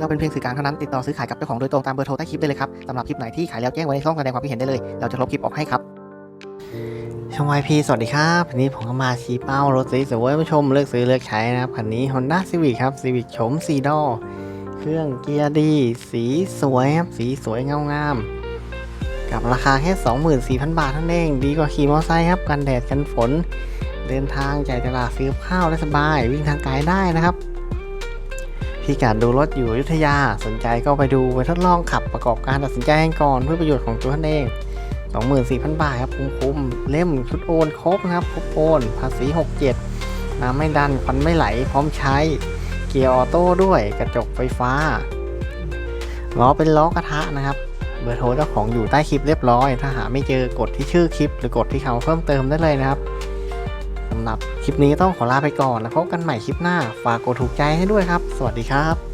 เราเป็นเพียงสื่อกลางเท่านั้นติดต่อซื้อขายกับเจ้าของโดยตรงตามเบอร์โทรใต้คลิปได้เลยครับสำหรับคลิปไหนที่ขายแล้วแจ้งไว้ในช่องแสดงความคิดเห็นได้เลย เราจะลบคลิปออกให้ครับช่องวพีสวัสดีครับวันนี้ผมก็มาชี้เป้ารถสวยๆมาชมเลือกซื้อเลือกใช้นะครับคันนี้ Honda Civic ครับ Civic โฉมสีดอเครื่องเกียร์ดีสีสวยครับสีสวยเงางามกับราคาแค่ 24,000 บาทเท่านั้นเองดีกว่าขี่มอเตอร์ไซค์ครับกันแดดกันฝน เดินทางจ่ายตลาดซื้อข้าวได้สบาย วิ่งทางไกลได้นะครับ พี่กัดดูรถอยู่อยุธยา สนใจก็ไปดูไปทดลองขับประกอบการตัดสินใจกันก่อนเพื่อประโยชน์ของตัวท่านเอง 24,000 บาทครับคุ้มๆเล่มชุดโอนครบนะครับครบโอนภาษี 67น้ำไม่ดันควันไม่ไหล พร้อมใช้เกียร์ออโต้ด้วยกระจกไฟฟ้าล้อเป็นล้อกระทะนะครับเบอร์โทรเจ้าของอยู่ใต้คลิปเรียบร้อย ถ้าหาไม่เจอกดที่ชื่อคลิป หรือกดที่คำเพิ่มเติมได้เลยนะครับำหรับคลิปนี้ต้องขอลาไปก่อน แล้วพบกันใหม่คลิปหน้า ฝากกดถูกใจให้ด้วยครับ สวัสดีครับ